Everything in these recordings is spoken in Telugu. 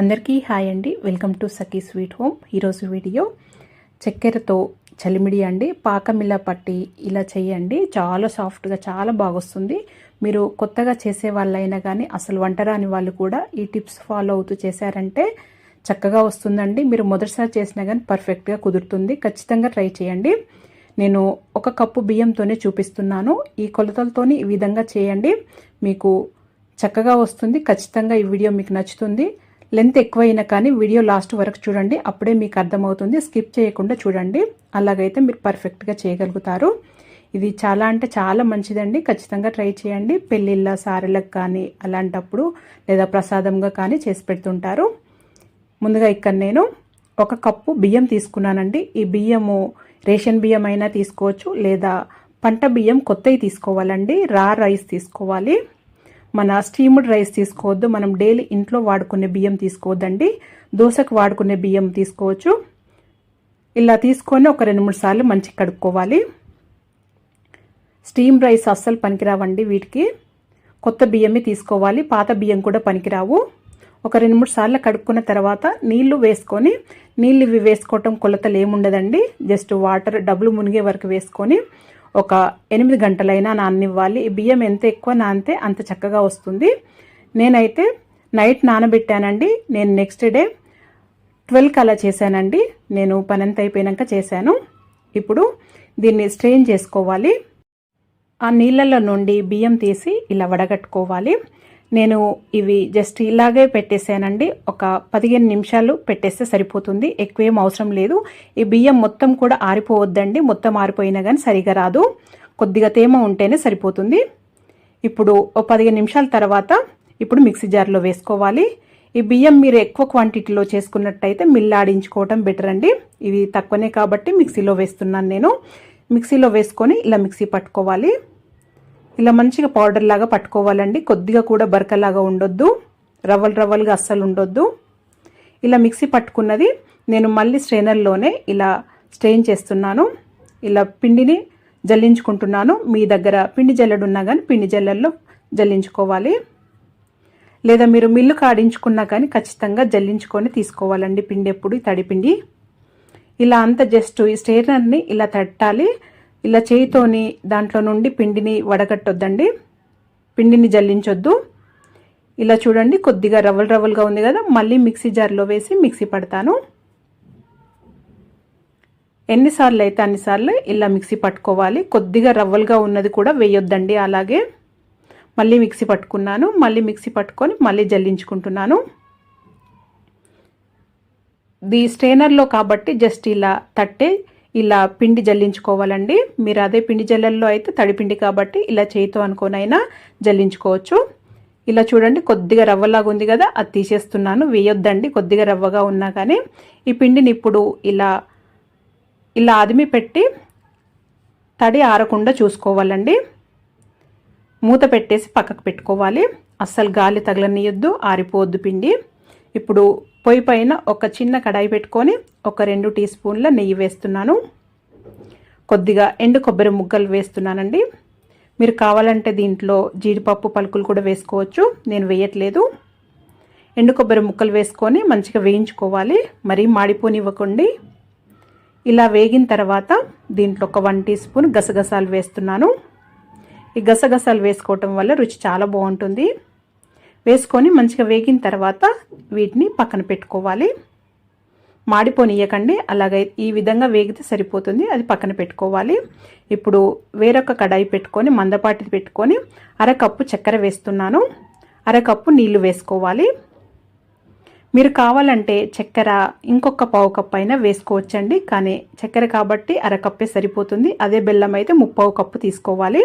అందరికీ హాయ్ అండి. Welcome to Sakhi sweet home. ఈరోజు వీడియో చక్కెరతో చలిమిడి అండి. పాకం ఇలా పట్టి ఇలా చేయండి. చాలా సాఫ్ట్గా చాలా బాగొస్తుంది. మీరు కొత్తగా చేసే వాళ్ళైనా కానీ అసలు వంట రాని వాళ్ళు కూడా ఈ టిప్స్ ఫాలో అవుతూ చేశారంటే చక్కగా వస్తుందండి. మీరు మొదటిసారి చేసినా కానీ పర్ఫెక్ట్గా కుదురుతుంది. ఖచ్చితంగా ట్రై చేయండి. నేను ఒక కప్పు బియ్యంతోనే చూపిస్తున్నాను. ఈ కొలతలతోని ఈ విధంగా చేయండి. మీకు చక్కగా వస్తుంది. ఖచ్చితంగా ఈ వీడియో మీకు నచ్చుతుంది. లెంత్ ఎక్కువైనా కానీ వీడియో లాస్ట్ వరకు చూడండి. అప్పుడే మీకు అర్థమవుతుంది. స్కిప్ చేయకుండా చూడండి. అలాగైతే మీరు పర్ఫెక్ట్గా చేయగలుగుతారు. ఇది చాలా అంటే చాలా మంచిదండి. ఖచ్చితంగా ట్రై చేయండి. పెళ్ళిళ్ళ సారెలకు కానీ అలాంటప్పుడు లేదా ప్రసాదంగా కానీ చేసి పెడుతుంటారు. ముందుగా ఇక్కడ నేను ఒక కప్పు బియ్యం తీసుకున్నానండి. ఈ బియ్యము రేషన్ బియ్యం అయినా తీసుకోవచ్చు లేదా పంట బియ్యం కొత్తవి తీసుకోవాలండి. రా రైస్ తీసుకోవాలి. మన స్టీమ్డ్ రైస్ తీసుకోవద్దు. మనం డైలీ ఇంట్లో వాడుకునే బియ్యం తీసుకోవద్దండి. దోశకు వాడుకునే బియ్యం తీసుకోవచ్చు. ఇలా తీసుకొని ఒక రెండు మూడు సార్లు మంచిగా కడుక్కోవాలి. స్టీమ్ రైస్ అస్సలు పనికిరావండి వీటికి. కొత్త బియ్యమే తీసుకోవాలి. పాత బియ్యం కూడా పనికిరావు. ఒక రెండు మూడు సార్లు కడుక్కున్న తర్వాత నీళ్ళు వేసుకొని నీళ్ళు ఇవి వేసుకోవటం కొలతలు ఏముండదండి. జస్ట్ వాటర్ డబ్బులు మునిగే వరకు వేసుకొని ఒక ఎనిమిది గంటలైనా నాననివ్వాలి. ఈ బియ్యం ఎంత ఎక్కువ నానితే అంత చక్కగా వస్తుంది. నేనైతే నైట్ నానబెట్టానండి. నేను నెక్స్ట్ డే ట్వెల్వ్కి అలా చేశానండి. నేను పనంత అయిపోయాక చేశాను. ఇప్పుడు దీన్ని స్ట్రెయిన్ చేసుకోవాలి. ఆ నీళ్ళల్లో నుండి బియ్యం తీసి ఇలా వడగట్టుకోవాలి. నేను ఇవి జస్ట్ ఇలాగే పెట్టేసానండి ఒక పదిహేను నిమిషాలు పెట్టేస్తే సరిపోతుంది. ఎక్కువేం అవసరం లేదు. ఈ బియ్యం మొత్తం కూడా ఆరిపోవద్దండి. మొత్తం ఆరిపోయినా కానీ సరిగా రాదు. కొద్దిగా తేమ ఉంటేనే సరిపోతుంది. ఇప్పుడు ఓ పదిహేను నిమిషాల తర్వాత ఇప్పుడు మిక్సీ జార్లో వేసుకోవాలి. ఈ బియ్యం మీరు ఎక్కువ క్వాంటిటీలో చేసుకున్నట్టయితే మిల్లాడించుకోవటం బెటర్ అండి. ఇవి తక్కువనే కాబట్టి మిక్సీలో వేస్తున్నాను నేను. మిక్సీలో వేసుకొని ఇలా మిక్సీ పట్టుకోవాలి. ఇలా మంచిగా పౌడర్ లాగా పట్టుకోవాలండి. కొద్దిగా కూడా బరకలాగా ఉండొద్దు. రవ్వలు రవ్వలుగా అస్సలు ఉండొద్దు. ఇలా మిక్సీ పట్టుకున్నది నేను మళ్ళీ స్ట్రెయినర్లోనే ఇలా స్ట్రెయిన్ చేస్తున్నాను. ఇలా పిండిని జల్లించుకుంటున్నాను. మీ దగ్గర పిండి జల్లెడున్నా కానీ పిండి జల్లెల్లో జల్లించుకోవాలి. లేదా మీరు మిల్లు కాడించుకున్నా కానీ ఖచ్చితంగా జల్లించుకొని తీసుకోవాలండి. పిండి ఎప్పుడు తడిపిండి ఇలా అంత జస్ట్ ఈ స్ట్రెయినర్ని ఇలా తట్టాలి. ఇలా చేయితోని దాంట్లో నుండి పిండిని వడగట్టొద్దండి. పిండిని జల్లించొద్దు. ఇలా చూడండి కొద్దిగా రవ్వలు రవ్వలుగా ఉంది కదా మళ్ళీ మిక్సీ జార్లో వేసి మిక్సీ పడతాను. ఎన్నిసార్లు అయితే అన్నిసార్లు ఇలా మిక్సీ పట్టుకోవాలి. కొద్దిగా రవ్వలుగా ఉన్నది కూడా వేయొద్దండి అలాగే. మళ్ళీ మిక్సీ పట్టుకున్నాను మళ్ళీ మిక్సీ పట్టుకొని మళ్ళీ జల్లించుకుంటున్నాను. ది స్ట్రెయినర్లో కాబట్టి జస్ట్ ఇలా తట్టే ఇలా పిండి జల్లించుకోవాలండి. మీరు అదే పిండి జల్లల్లో అయితే తడిపిండి కాబట్టి ఇలా చేయితో అనుకోనైనా జల్లించుకోవచ్చు. ఇలా చూడండి కొద్దిగా రవ్వలాగా ఉంది కదా అది తీసేస్తున్నాను. వేయొద్దండి కొద్దిగా రవ్వగా ఉన్నా కానీ. ఈ పిండిని ఇప్పుడు ఇలా ఇలా ఆదిమి పెట్టి తడి ఆరకుండా చూసుకోవాలండి. మూత పెట్టేసి పక్కకు పెట్టుకోవాలి. అస్సలు గాలి తగలనీయొద్దు ఆరిపోవద్దు పిండి. ఇప్పుడు పొయ్యి పైన ఒక చిన్న కడాయి పెట్టుకొని ఒక రెండు టీ స్పూన్ల నెయ్యి వేస్తున్నాను. కొద్దిగా ఎండు కొబ్బరి ముగ్గలు వేస్తున్నానండి. మీరు కావాలంటే దీంట్లో జీడిపప్పు పలుకులు కూడా వేసుకోవచ్చు. నేను వేయట్లేదు. ఎండు కొబ్బరి ముక్కలు వేసుకొని మంచిగా వేయించుకోవాలి. మరీ మాడిపోనివ్వకండి. ఇలా వేగిన తర్వాత దీంట్లో ఒక వన్ టీ స్పూన్ గసగసాలు వేస్తున్నాను. ఈ గసగసాలు వేసుకోవటం వల్ల రుచి చాలా బాగుంటుంది. వేసుకొని మంచిగా వేగిన తర్వాత వీటిని పక్కన పెట్టుకోవాలి. మాడిపోనియకండి అలాగే ఈ విధంగా వేగితే సరిపోతుంది. అది పక్కన పెట్టుకోవాలి. ఇప్పుడు వేరొక కడాయి పెట్టుకొని మందపాటి పెట్టుకొని అరకప్పు చక్కెర వేస్తున్నాను. అరకప్పు నీళ్ళు వేసుకోవాలి. మీరు కావాలంటే చక్కెర ఇంకొక పావు కప్పు అయినా వేసుకోవచ్చండి. కానీ చక్కెర కాబట్టి అరకప్పే సరిపోతుంది. అదే బెల్లం అయితే ముప్పావు కప్పు తీసుకోవాలి.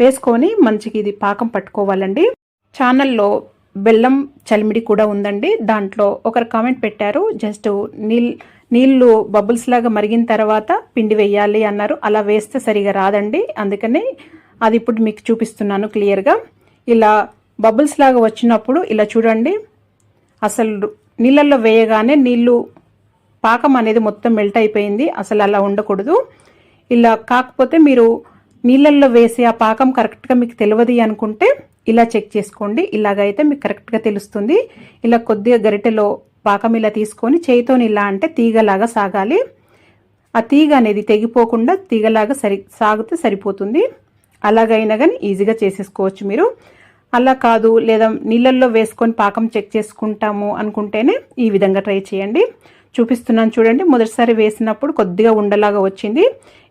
వేసుకొని మంచిగా ఇది పాకం పట్టుకోవాలండి. ఛానల్లో బెల్లం చలిమిడి కూడా ఉందండి. దాంట్లో ఒకరు కామెంట్ పెట్టారు జస్ట్ నీళ్ళు నీళ్ళు బబుల్స్ లాగా మరిగిన తర్వాత పిండి వేయాలి అన్నారు. అలా వేస్తే సరిగా రాదండి. అందుకని అది ఇప్పుడు మీకు చూపిస్తున్నాను క్లియర్గా ఇలా బబుల్స్ లాగా వచ్చినప్పుడు ఇలా చూడండి. అసలు నీళ్ళల్లో వేయగానే నీళ్ళు పాకం అనేది మొత్తం మెల్ట్ అయిపోయింది. అసలు అలా ఉండకూడదు. ఇలా కాకపోతే మీరు నీళ్ళల్లో వేసి ఆ పాకం కరెక్ట్గా మీకు తెలియదు అనుకుంటే ఇలా చెక్ చేసుకోండి. ఇలాగైతే మీకు కరెక్ట్గా తెలుస్తుంది. ఇలా కొద్దిగా గరిటెలో పాకం ఇలా తీసుకొని చేయితోని ఇలా అంటే తీగలాగా సాగాలి. ఆ తీగ అనేది తెగిపోకుండా తీగలాగా సరి సాగితే సరిపోతుంది. అలాగైనా కానీ ఈజీగా చేసేసుకోవచ్చు మీరు. అలా కాదు లేదా నీళ్ళల్లో వేసుకొని పాకం చెక్ చేసుకుంటాము అనుకుంటేనే ఈ విధంగా ట్రై చేయండి. చూపిస్తున్నాను చూడండి. మొదటిసారి వేసినప్పుడు కొద్దిగా ఉండలాగా వచ్చింది.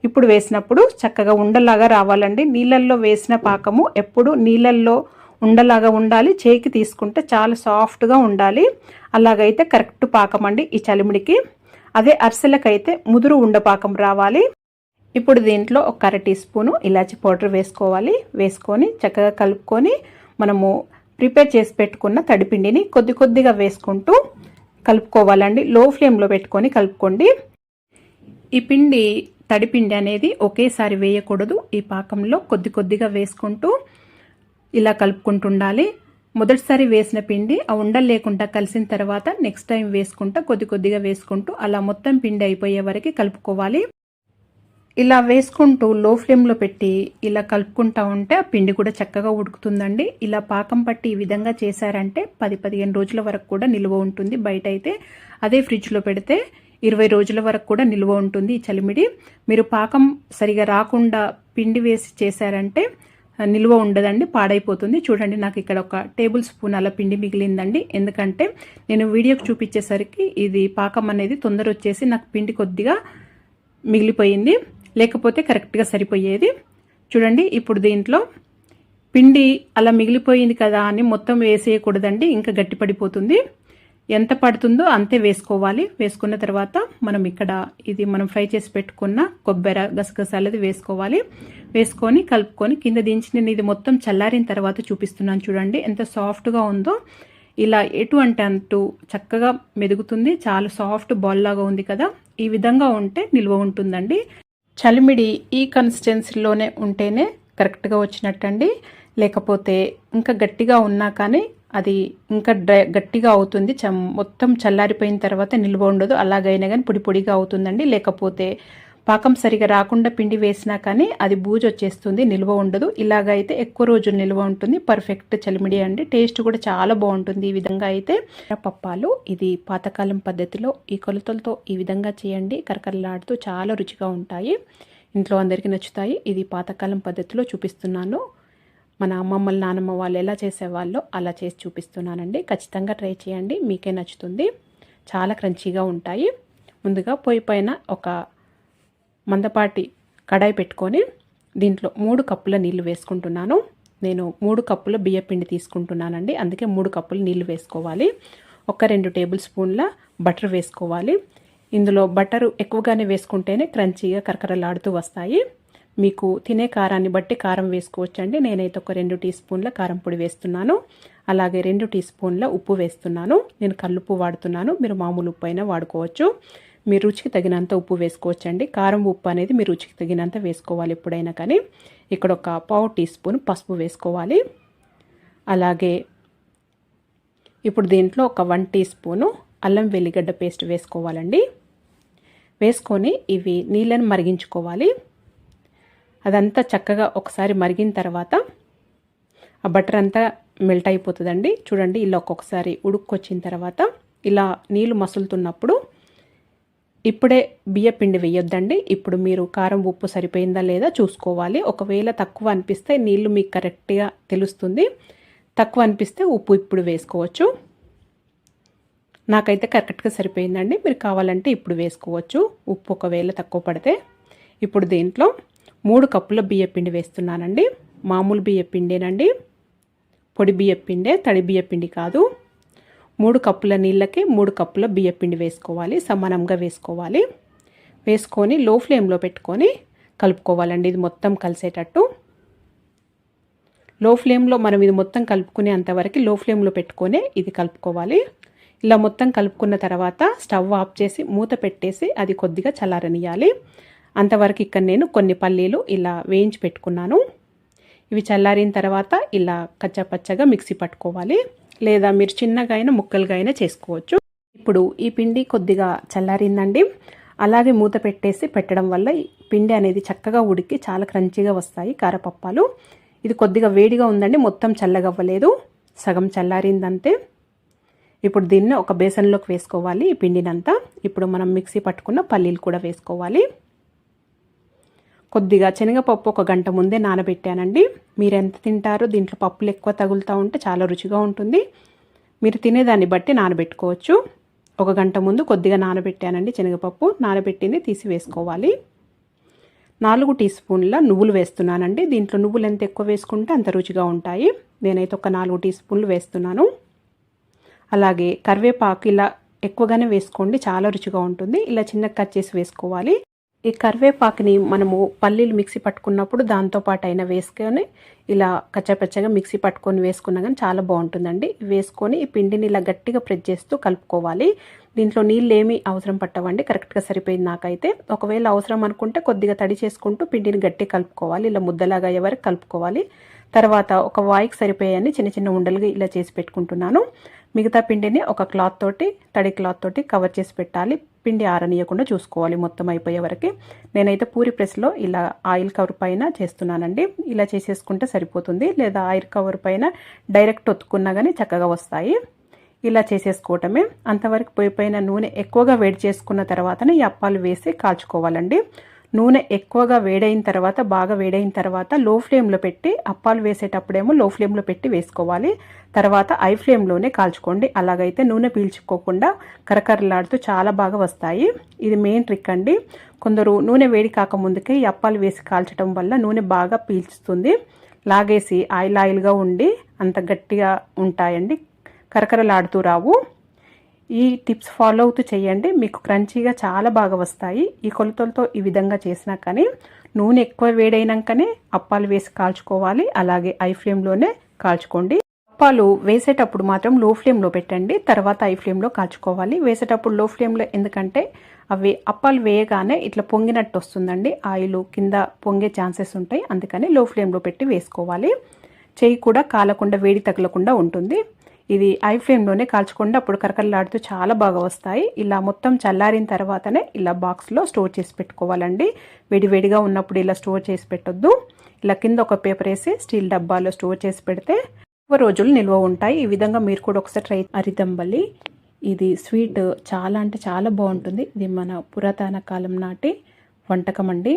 ఇప్పుడు వేసినప్పుడు చక్కగా ఉండలాగా రావాలండి. నీళ్ళల్లో వేసిన పాకము ఎప్పుడు నీళ్ళల్లో ఉండలాగా ఉండాలి. చేయికి తీసుకుంటే చాలా సాఫ్ట్గా ఉండాలి. అలాగైతే కరెక్ట్ పాకం అండి ఈ చలిమిడికి. అదే అరిసెలకైతే ముదురు ఉండపాకం రావాలి. ఇప్పుడు దీంట్లో ఒక అర టీ స్పూను ఇలాచి పౌడర్ వేసుకోవాలి. వేసుకొని చక్కగా కలుపుకొని మనము ప్రిపేర్ చేసి పెట్టుకున్న తడిపిండిని కొద్ది కొద్దిగా వేసుకుంటూ కలుపుకోవాలండి. లో ఫ్లేమ్లో పెట్టుకొని కలుపుకోండి. ఈ పిండి తడిపిండి అనేది ఒకేసారి వేయకూడదు. ఈ పాకంలో కొద్ది కొద్దిగా వేసుకుంటూ ఇలా కలుపుకుంటుండాలి. మొదటిసారి వేసిన పిండి ఆ ఉండలు లేకుండా కలిసిన తర్వాత నెక్స్ట్ టైం వేసుకుంటా కొద్ది కొద్దిగా వేసుకుంటూ అలా మొత్తం పిండి అయిపోయే వరకు కలుపుకోవాలి. ఇలా వేసుకుంటూ లో ఫ్లేమ్లో పెట్టి ఇలా కలుపుకుంటా ఉంటే ఆ పిండి కూడా చక్కగా ఉడుకుతుందండి. ఇలా పాకం పట్టి ఈ విధంగా చేశారంటే పది పదిహేను రోజుల వరకు కూడా నిల్వ ఉంటుంది. బయట అయితే అదే ఫ్రిడ్జ్లో పెడితే ఇరవై రోజుల వరకు కూడా నిల్వ ఉంటుంది ఈ చలిమిడి. మీరు పాకం సరిగా రాకుండా పిండి వేసి చేశారంటే నిల్వ ఉండదండి పాడైపోతుంది. చూడండి నాకు ఇక్కడ ఒక టేబుల్ స్పూన్ అలా పిండి మిగిలిందండి. ఎందుకంటే నేను వీడియోకి చూపించేసరికి ఇది పాకం అనేది తొందర వచ్చేసి నాకు పిండి కొద్దిగా మిగిలిపోయింది. లేకపోతే కరెక్ట్గా సరిపోయేది. చూడండి ఇప్పుడు దీంట్లో పిండి అలా మిగిలిపోయింది కదా అని మొత్తం వేసేయకూడదండి ఇంకా గట్టిపడిపోతుంది. ఎంత పడుతుందో అంతే వేసుకోవాలి. వేసుకున్న తర్వాత మనం ఇక్కడ ఇది మనం ఫ్రై చేసి పెట్టుకున్న కొబ్బరి గసగసాలది వేసుకోవాలి. వేసుకొని కలుపుకొని కింద దించి నేను ఇది మొత్తం చల్లారిన తర్వాత చూపిస్తున్నాను చూడండి ఎంత సాఫ్ట్గా ఉందో. ఇలా ఎటు అంటే అంటూ చక్కగా మెదుగుతుంది చాలా సాఫ్ట్ బాల్ లాగా ఉంది కదా. ఈ విధంగా ఉంటే నిల్వ ఉంటుందండి. చలిమిడి ఈ కన్సిస్టెన్సీలోనే ఉంటేనే కరెక్ట్గా వచ్చినట్టండి. లేకపోతే ఇంకా గట్టిగా ఉన్నా కానీ అది ఇంకా డ్రై గట్టిగా అవుతుంది. మొత్తం చల్లారిపోయిన తర్వాత నిల్వ ఉండదు. అలాగైనా కానీ పొడి పొడిగా అవుతుందండి. లేకపోతే పాకం సరిగా రాకుండా పిండి వేసినా కానీ అది బూజు వచ్చేస్తుంది నిల్వ ఉండదు. ఇలాగైతే ఎక్కువ రోజులు నిల్వ ఉంటుంది. పర్ఫెక్ట్ చలిమిడి అండి. టేస్ట్ కూడా చాలా బాగుంటుంది ఈ విధంగా అయితే. పప్పాలు ఇది పాతకాలం పద్ధతిలో ఈ కొలతలతో ఈ విధంగా చేయండి. కరకరలాడుతూ చాలా రుచిగా ఉంటాయి. ఇంట్లో అందరికీ నచ్చుతాయి. ఇది పాతకాలం పద్ధతిలో చూపిస్తున్నాను. మన అమ్మమ్మల నానమ్మ వాళ్ళు ఎలా చేసేవాళ్ళో అలా చేసి చూపిస్తున్నానండి. ఖచ్చితంగా ట్రై చేయండి. మీకే నచ్చుతుంది. చాలా క్రంచీగా ఉంటాయి. ముందుగా పొయ్యి పైన ఒక మందపాటి కడాయి పెట్టుకొని దీంట్లో మూడు కప్పుల నీళ్ళు వేసుకుంటున్నాను. నేను మూడు కప్పుల బియ్యపిండి తీసుకుంటున్నానండి. అందుకే మూడు కప్పులు నీళ్ళు వేసుకోవాలి. ఒక రెండు టేబుల్ స్పూన్ల బటర్ వేసుకోవాలి. ఇందులో బటరు ఎక్కువగానే వేసుకుంటేనే క్రంచీగా కరకరలాడుతూ వస్తాయి. మీకు తినే కారాన్ని బట్టి కారం వేసుకోవచ్చండి. నేనైతే ఒక రెండు టీ స్పూన్ల కారం పొడి వేస్తున్నాను. అలాగే రెండు టీ స్పూన్ల ఉప్పు వేస్తున్నాను. నేను కల్లుప్పు వాడుతున్నాను. మీరు మామూలు ఉప్పు అయినా వాడుకోవచ్చు. మీ రుచికి తగినంత ఉప్పు వేసుకోవచ్చండి. కారం ఉప్పు అనేది మీ రుచికి తగినంత వేసుకోవాలి ఎప్పుడైనా కానీ. ఇక్కడ ఒక పావు టీ స్పూన్ పసుపు వేసుకోవాలి. అలాగే ఇప్పుడు దీంట్లో ఒక వన్ టీ స్పూను అల్లం వెల్లిగడ్డ పేస్ట్ వేసుకోవాలండి. వేసుకొని ఇవి నీళ్ళని మరిగించుకోవాలి. అదంతా చక్కగా ఒకసారి మరిగిన తర్వాత ఆ బటర్ అంతా మెల్ట్ అయిపోతుందండి. చూడండి ఇలా ఒక్కొక్కసారి ఉడుక్కొచ్చిన తర్వాత ఇలా నీళ్ళు మసులుతున్నప్పుడు ఇప్పుడే బియ్య పిండి వేయొద్దండి. ఇప్పుడు మీరు కారం ఉప్పు సరిపోయిందా లేదా చూసుకోవాలి. ఒకవేళ తక్కువ అనిపిస్తే నీళ్ళు మీకు కరెక్ట్గా తెలుస్తుంది. తక్కువ అనిపిస్తే ఉప్పు ఇప్పుడు వేసుకోవచ్చు. నాకైతే కరెక్ట్గా సరిపోయిందండి. మీరు కావాలంటే ఇప్పుడు వేసుకోవచ్చు. ఉప్పు ఒకవేళ తక్కువ పడితే. ఇప్పుడు దీంట్లో మూడు కప్పుల బియ్య పిండి వేస్తున్నానండి. మామూలు బియ్య పిండేనండి. పొడి బియ్య పిండే తడి బియ్య పిండి కాదు. మూడు కప్పుల నీళ్ళకి మూడు కప్పుల బియ్యపిండి వేసుకోవాలి సమానంగా వేసుకోవాలి. వేసుకొని లో ఫ్లేమ్లో పెట్టుకొని కలుపుకోవాలండి. ఇది మొత్తం కలిసేటట్టు. లో ఫ్లేమ్లో మనం ఇది మొత్తం కలుపుకునే అంతవరకు లో ఫ్లేమ్లో పెట్టుకొని ఇది కలుపుకోవాలి. ఇలా మొత్తం కలుపుకున్న తర్వాత స్టవ్ ఆఫ్ చేసి మూత పెట్టేసి అది కొద్దిగా చల్లారనియాలి అంతవరకు ఇక్కడ నేను కొన్ని పల్లీలు ఇలా వేయించి పెట్టుకున్నాను. ఇవి చల్లారిన తర్వాత ఇలా కచ్చపచ్చగా మిక్సీ పట్టుకోవాలి. లేదా మీరు చిన్నగా అయినా ముక్కలుగా అయినా చేసుకోవచ్చు. ఇప్పుడు ఈ పిండి కొద్దిగా చల్లారిందండి. అలాగే మూత పెట్టేసి పెట్టడం వల్ల పిండి అనేది చక్కగా ఉడికి చాలా క్రంచీగా వస్తాయి కారపప్పాలు. ఇది కొద్దిగా వేడిగా ఉందండి మొత్తం చల్లగవ్వలేదు. సగం చల్లారిందంతే. ఇప్పుడు దీన్ని ఒక బేసన్లోకి వేసుకోవాలి ఈ పిండినంతా. ఇప్పుడు మనం మిక్సీ పట్టుకున్న పల్లీలు కూడా వేసుకోవాలి. కొద్దిగా శనగపప్పు ఒక గంట ముందే నానబెట్టానండి. మీరు ఎంత తింటారో దీంట్లో పప్పులు ఎక్కువ తగులుతూ ఉంటే చాలా రుచిగా ఉంటుంది. మీరు తినేదాన్ని బట్టి నానబెట్టుకోవచ్చు. ఒక గంట ముందు కొద్దిగా నానబెట్టానండి శనగపప్పు. నానబెట్టింది తీసి వేసుకోవాలి. నాలుగు టీ స్పూన్ల నువ్వులు వేస్తున్నానండి. దీంట్లో నువ్వులు ఎంత ఎక్కువ వేసుకుంటే అంత రుచిగా ఉంటాయి. నేనైతే ఒక నాలుగు టీ స్పూన్లు వేస్తున్నాను. అలాగే కరివేపాకు ఇలా ఎక్కువగానే వేసుకోండి చాలా రుచిగా ఉంటుంది. ఇలా చిన్న కట్ చేసి వేసుకోవాలి. ఈ కరివేపాకుని మనము పల్లీలు మిక్సీ పట్టుకున్నప్పుడు దాంతోపాటు అయినా వేసుకొని ఇలా కచ్చపచ్చగా మిక్సీ పట్టుకొని వేసుకున్నా కానీ చాలా బాగుంటుందండి. వేసుకొని ఈ పిండిని ఇలా గట్టిగా ప్రెస్ చేస్తూ కలుపుకోవాలి. దీంట్లో నీళ్ళు ఏమీ అవసరం పట్టవండి. కరెక్ట్గా సరిపోయింది నాకైతే. ఒకవేళ అవసరం అనుకుంటే కొద్దిగా తడి చేసుకుంటూ పిండిని గట్టి కలుపుకోవాలి. ఇలా ముద్దలాగా అయ్యే వరకు కలుపుకోవాలి. తర్వాత ఒక వాయికి సరిపోయాయని చిన్న చిన్న ఉండలుగా ఇలా చేసి పెట్టుకుంటున్నాను. మిగతా పిండిని ఒక క్లాత్ తోటి తడి క్లాత్ తోటి కవర్ చేసి పెట్టాలి. పిండి ఆరనీయకుండా చూసుకోవాలి మొత్తం అయిపోయే వరకు. నేనైతే పూరి ప్రెస్లో ఇలా ఆయిల్ కవర్ పైన చేస్తున్నానండి. ఇలా చేసేసుకుంటే సరిపోతుంది. లేదా ఆయిల్ కవర్ పైన డైరెక్ట్ ఒత్తుకున్నా కానీ చక్కగా వస్తాయి. ఇలా చేసేసుకోవటమే. అంతవరకు పోయిపోయిన నూనె ఎక్కువగా వేడి చేసుకున్న తర్వాతనే ఈ అప్పాలు వేసి కాల్చుకోవాలండి. నూనె ఎక్కువగా వేడైన తర్వాత బాగా వేడైన తర్వాత లో ఫ్లేమ్లో పెట్టి అప్పాలు వేసేటప్పుడేమో లో ఫ్లేమ్లో పెట్టి వేసుకోవాలి. తర్వాత ఐ ఫ్లేమ్లోనే కాల్చుకోండి. అలాగైతే నూనె పీల్చుకోకుండా కరకరలాడుతూ చాలా బాగా వస్తాయి. ఇది మెయిన్ ట్రిక్ అండి. కొందరు నూనె వేడి కాకముందుకే ఈ అప్పాలు వేసి కాల్చడం వల్ల నూనె బాగా పీల్చుతుంది. లాగేసి ఆయిల్ ఆయిల్గా ఉండి అంత గట్టిగా ఉంటాయండి. కరకరలాడుతూ రావు. ఈ టిప్స్ ఫాలో అవుతూ చేయండి. మీకు క్రంచీగా చాలా బాగా వస్తాయి. ఈ కొలతలతో ఈ విధంగా చేసినా కానీ నూనె ఎక్కువ వేడైనాకనే అప్పాలు వేసి కాల్చుకోవాలి. అలాగే ఐ ఫ్లేమ్లోనే కాల్చుకోండి. అప్పాలు వేసేటప్పుడు మాత్రం లో ఫ్లేమ్లో పెట్టండి. తర్వాత ఐ ఫ్లేమ్లో కాల్చుకోవాలి. వేసేటప్పుడు లో ఫ్లేమ్లో ఎందుకంటే అవి అప్పాలు వేయగానే ఇట్లా పొంగినట్టు వస్తుందండి. ఆయిల్ కింద పొంగే ఛాన్సెస్ ఉంటాయి. అందుకని లో ఫ్లేమ్లో పెట్టి వేసుకోవాలి. చెయ్యి కూడా కాలకుండా వేడి తగలకుండా ఉంటుంది. ఇది ఐ ఫ్లేమ్లోనే కాల్చకుండా అప్పుడు కరకరలాడుతూ చాలా బాగా వస్తాయి. ఇలా మొత్తం చల్లారిన తర్వాతనే ఇలా బాక్స్లో స్టోర్ చేసి పెట్టుకోవాలండి. వేడివేడిగా ఉన్నప్పుడు ఇలా స్టోర్ చేసి పెట్టొద్దు. ఇలా కింద ఒక పేపర్ వేసి స్టీల్ డబ్బాలో స్టోర్ చేసి పెడితే ఎక్కువ రోజులు నిల్వ ఉంటాయి. ఈ విధంగా మీరు కూడా ఒకసారి ట్రై అరిదంబలి ఇది స్వీట్ చాలా అంటే చాలా బాగుంటుంది. ఇది మన పురాతన కాలం నాటి వంటకం అండి.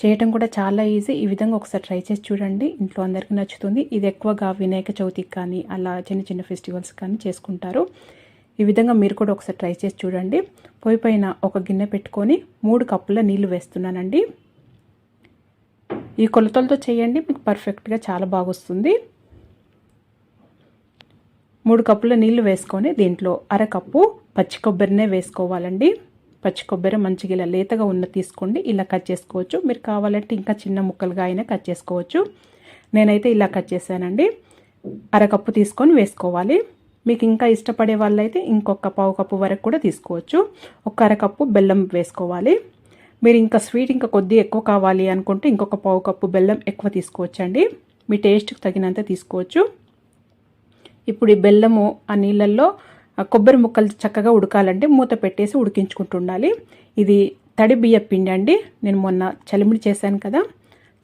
చేయటం కూడా చాలా ఈజీ. ఈ విధంగా ఒకసారి ట్రై చేసి చూడండి. ఇంట్లో అందరికీ నచ్చుతుంది. ఇది ఎక్కువగా వినాయక చవితికి కానీ అలా చిన్న చిన్న ఫెస్టివల్స్ కానీ చేసుకుంటారు. ఈ విధంగా మీరు కూడా ఒకసారి ట్రై చేసి చూడండి. పొయ్యి పైన ఒక గిన్నె పెట్టుకొని మూడు కప్పుల నీళ్ళు వేస్తున్నానండి. ఈ కొలతలతో చేయండి. మీకు పర్ఫెక్ట్గా చాలా బాగొస్తుంది. మూడు కప్పుల నీళ్ళు వేసుకొని దీంట్లో అరకప్పు పచ్చి కొబ్బరినే వేసుకోవాలండి. పచ్చి కొబ్బరి మంచిగా ఇలా లేతగా ఉన్న తీసుకోండి. ఇలా కట్ చేసుకోవచ్చు. మీరు కావాలంటే ఇంకా చిన్న ముక్కలుగా అయినా కట్ చేసుకోవచ్చు. నేనైతే ఇలా కట్ చేశానండి. అరకప్పు తీసుకొని వేసుకోవాలి. మీకు ఇంకా ఇష్టపడే వాళ్ళైతే ఇంకొక పావు కప్పు వరకు కూడా తీసుకోవచ్చు. ఒక అరకప్పు బెల్లం వేసుకోవాలి. మీరు ఇంకా స్వీట్ ఇంకా కొద్దిగా ఎక్కువ కావాలి అనుకుంటే ఇంకొక పావు కప్పు బెల్లం ఎక్కువ తీసుకోవచ్చండి. మీ టేస్ట్కి తగినంత తీసుకోవచ్చు. ఇప్పుడు ఈ బెల్లము ఆ నీళ్ళల్లో కొబ్బరి ముక్కలు చక్కగా ఉడకాలంటే మూత పెట్టేసి ఉడికించుకుంటుండాలి. ఇది తడి బియ్య పిండి అండి. నేను మొన్న చలిమిడి చేశాను కదా.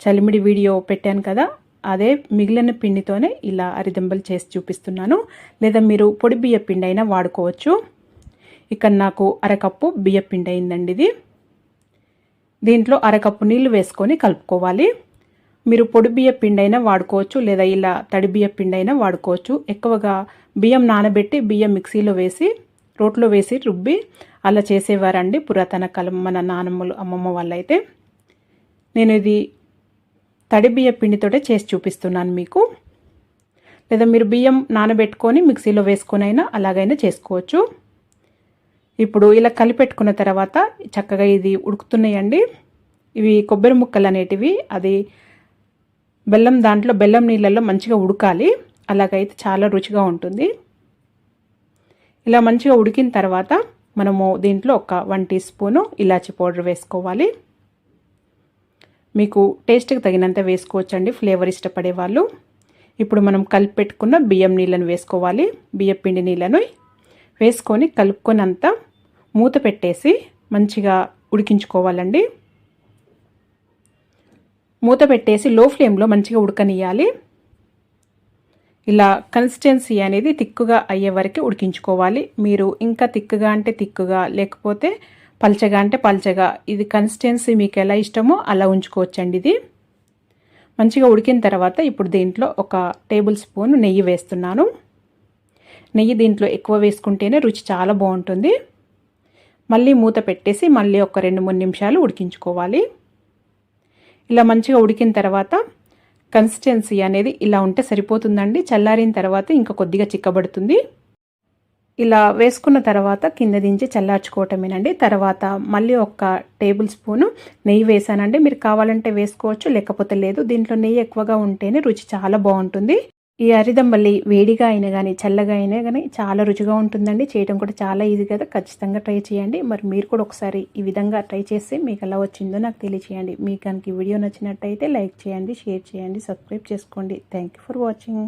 చలిమిడి వీడియో పెట్టాను కదా. అదే మిగిలిన పిండితోనే ఇలా అరిదంబలు చేసి చూపిస్తున్నాను. లేదా మీరు పొడి బియ్య పిండి అయినా వాడుకోవచ్చు. ఇక్కడ నాకు అరకప్పు బియ్య పిండి అయిందండి ఇది. దీంట్లో అరకప్పు నీళ్ళు వేసుకొని కలుపుకోవాలి. మీరు పొడి బియ్య వాడుకోవచ్చు లేదా ఇలా తడి బియ్య వాడుకోవచ్చు. ఎక్కువగా బియ్యం నానబెట్టి బియ్యం మిక్సీలో వేసి రోట్లో వేసి రుబ్బి అలా చేసేవారండి పురాతన కాలం మన నానమ్మలు అమ్మమ్మ వాళ్ళైతే. నేను ఇది తడి బియ్య పిండితోటే చేసి చూపిస్తున్నాను మీకు. లేదా మీరు బియ్యం నానబెట్టుకొని మిక్సీలో వేసుకొని అయినా అలాగైనా చేసుకోవచ్చు. ఇప్పుడు ఇలా కలిపెట్టుకున్న తర్వాత చక్కగా ఇది ఉడుకుతున్నాయండి. ఇవి కొబ్బరి ముక్కలు అనేటివి అది బెల్లం దాంట్లో బెల్లం నీళ్ళల్లో మంచిగా ఉడకాలి. అలాగైతే చాలా రుచిగా ఉంటుంది. ఇలా మంచిగా ఉడికిన తర్వాత మనము దీంట్లో ఒక వన్ టీ స్పూను ఇలాచి పౌడర్ వేసుకోవాలి. మీకు టేస్ట్కి తగినంత వేసుకోవచ్చండి ఫ్లేవర్ ఇష్టపడే వాళ్ళు. ఇప్పుడు మనం కలిపి పెట్టుకున్న బియ్యం నీళ్ళను వేసుకోవాలి. బియ్యం పిండి నీళ్ళను వేసుకొని కలుపుకొనంత మూత పెట్టేసి మంచిగా ఉడికించుకోవాలండి. మూత పెట్టేసి లో ఫ్లేమ్లో మంచిగా ఉడకనియాలి ఇలా కన్సిస్టెన్సీ అనేది తిక్కుగా అయ్యే వరకు ఉడికించుకోవాలి. మీరు ఇంకా తిక్కుగా అంటే తిక్కుగా లేకపోతే పల్చగా అంటే పల్చగా ఇది కన్సిస్టెన్సీ మీకు ఎలా ఇష్టమో అలా ఉంచుకోవచ్చండి ఇది. మంచిగా ఉడికిన తర్వాత ఇప్పుడు దీంట్లో ఒక టేబుల్ స్పూన్ నెయ్యి వేస్తున్నాను. నెయ్యి దీంట్లో ఎక్కువ వేసుకుంటేనే రుచి చాలా బాగుంటుంది. మళ్ళీ మూత పెట్టేసి మళ్ళీ ఒక రెండు మూడు నిమిషాలు ఉడికించుకోవాలి. ఇలా మంచిగా ఉడికిన తర్వాత కన్సిస్టెన్సీ అనేది ఇలా ఉంటే సరిపోతుందండి. చల్లారిన తర్వాత ఇంకా కొద్దిగా చిక్కబడుతుంది. ఇలా వేసుకున్న తర్వాత కింద దించి చల్లార్చుకోవటమేనండి. తర్వాత మళ్ళీ ఒక టేబుల్ స్పూను నెయ్యి వేసానండి. మీరు కావాలంటే వేసుకోవచ్చు లేకపోతే లేదు. దీంట్లో నెయ్యి ఎక్కువగా ఉంటేనే రుచి చాలా బాగుంటుంది. ఈ అరిదంబల్లి వేడిగా అయినా కానీ చల్లగా అయినా కానీ చాలా రుచిగా ఉంటుందండి. చేయడం కూడా చాలా ఈజీ కదా. ఖచ్చితంగా ట్రై చేయండి. మరి మీరు కూడా ఒకసారి ఈ విధంగా ట్రై చేస్తే మీకు ఎలా వచ్చిందో నాకు తెలియచేయండి. మీకు కనుక వీడియో నచ్చినట్టయితే లైక్ చేయండి షేర్ చేయండి సబ్స్క్రైబ్ చేసుకోండి. Thank for watching.